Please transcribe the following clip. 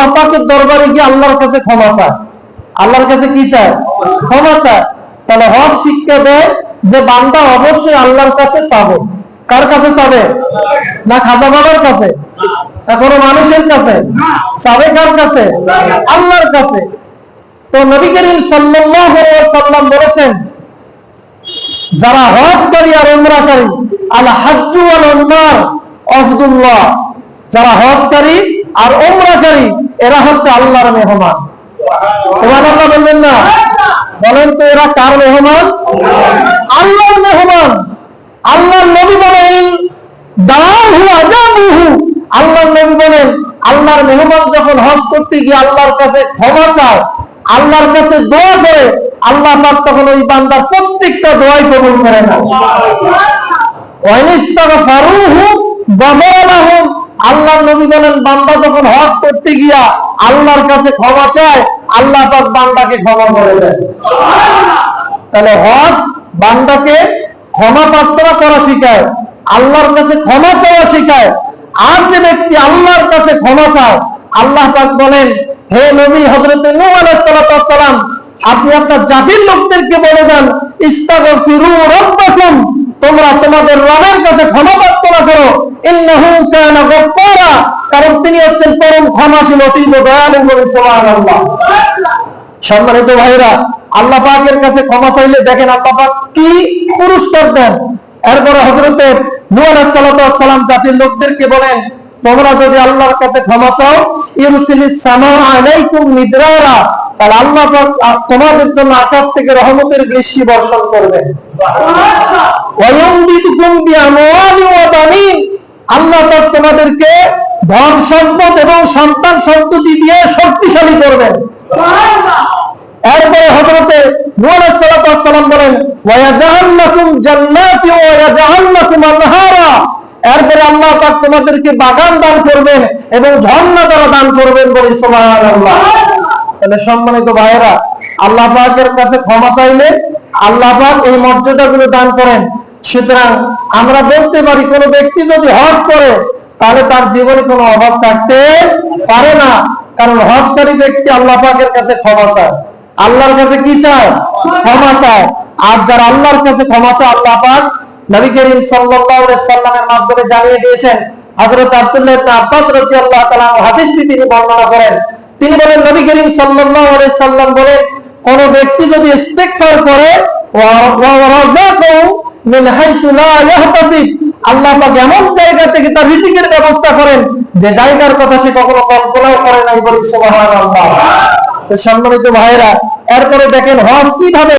আল্লাহ পাকের দরবারে গিয়ে আল্লাহর কাছে ক্ষমা চায়। আল্লাহর কাছে কি চায়? ক্ষমা চায়। তাহলে হজ শিক্ষা দেয় যে বান্দা অবশ্যই আল্লাহর কাছে চাবে। কার কাছে চাবে? না খাজা বাবার কাছে? না কোনো মানুষের কাছে? চাবে কার কাছে? আল্লাহর কাছে। তো নবী করিম সাল্লাম বলেছেন, যারা হজকারী আর উমরাকারী, আল হাজ্জু ওয়াল উমরাহ আফদুল্লাহ যারা হজকারী আর উমরাকারী এরা হচ্ছে আল্লাহর মেহমান। সুবহানাল্লাহ বলবেন না? বলেন তো এরা কার মেহমান? আল্লাহর মেহমান। আল্লাহর নবী বলেন দাহু আজাবুহু। আল্লাহর নবী বলেন আল্লাহর মেহমান যখন হজ করতে গিয়ে আল্লাহর কাছে ক্ষমা চায় আল্লাহর কাছে দোয়া করে আল্লাহ পাক তখন ওই বান্দার প্রত্যেকটা দোয়াই কবুল করে না ওয়াইনিস্তাগফারুহু গফারা আল্লাহর নবী বলেন, বান্দা যখন হজ করতে গিয়া আল্লাহর কাছে ক্ষমা চায়, আল্লাহ পাক বান্দাকে ক্ষমা করে দেন। তাহলে হজ বান্দাকে ক্ষমা প্রার্থনা করা শিখায়, আল্লাহর কাছে ক্ষমা চাওয়া শিখায়। আর যে ব্যক্তি আল্লাহর কাছে ক্ষমা চায়, আল্লাহ পাক বলেন, হে নবী হযরত নূহ আলাইহিস সালাম আপনি আপনার জাতির লোকদেরকে বলে দেন রাব্বাকুম। তোমরা তোমাদের রবের কাছে ক্ষমা প্রার্থনা করো। ইন্নাহু কানা গফফারা। কারণ তিনি হচ্ছেন পরম ক্ষমাশীল, অতীব দয়ালু বলে সুবহানাল্লাহ। সম্মানিত ভাইরা আল্লাহ পাকের কাছে ক্ষমা চাইলে দেখেন আল্লাহ পাক কি পুরস্কার দেন। এরপরে হজরতে সালাম জাতির লোকদেরকে বলেন, তোমরা যদি আল্লাহর কাছে ক্ষমা চাও, ইউরসিলিস সামা আলাইকুম মিদরারা তাহলে আল্লাহ তোমাদের জন্য আকাশ থেকে রহমতের বৃষ্টি বর্ষণ করবেন। আল্লাহ তোমাদেরকে ধন সম্পদ এবং সন্তান সন্ততি দিয়ে শক্তিশালী করবেন। এরপরে আলাইহিস সালাম বলেন এরপরে আল্লাহ পাক তোমাদেরকে বাগান দান করবেন এবং ঝর্ণা দ্বারা দান করবেন বলে সুবহানাল্লাহ। তাহলে সম্মানিত ভাইয়েরা, আল্লাহ পাকের কাছে ক্ষমা চাইলে আল্লাহ পাক এই মর্যাদাগুলো দান করেন। সুতরাং আমরা বলতে পারি, কোনো ব্যক্তি যদি হজ করে, তাহলে তার জীবনে কোনো অভাব থাকতে পারে না। কারণ হজকারী ব্যক্তি আল্লাহ পাকের কাছে ক্ষমা চায়। আল্লাহর কাছে কি চায়? ক্ষমা চায়। আর যারা আল্লাহর কাছে ক্ষমা চায়, আল্লাহ পাক নবী করিম সাল্লাল্লাহু আলাইহি সাল্লামের মাধ্যমে জানিয়ে দিয়েছেন, হযরত আব্দুল্লাহ ইবনে আব্বাস রাদিয়াল্লাহু তাআলা হাদিসটি তিনি বর্ণনা করেন। তিনি বলেন, নবী করিম সাল্লাল্লাহু আলাইহি সাল্লাম বলেন, কোন ব্যক্তি যদি ইস্তিগফার করে আল্লাহ পাক এমন জায়গা থেকে তার রিজিকের ব্যবস্থা করেন যে জায়গার কথা সে কখনো কল্পনাও করে নাই বলে, সুবহানাল্লাহ। সম্মানিত ভাইরা এরপরে দেখেন হজ কীভাবে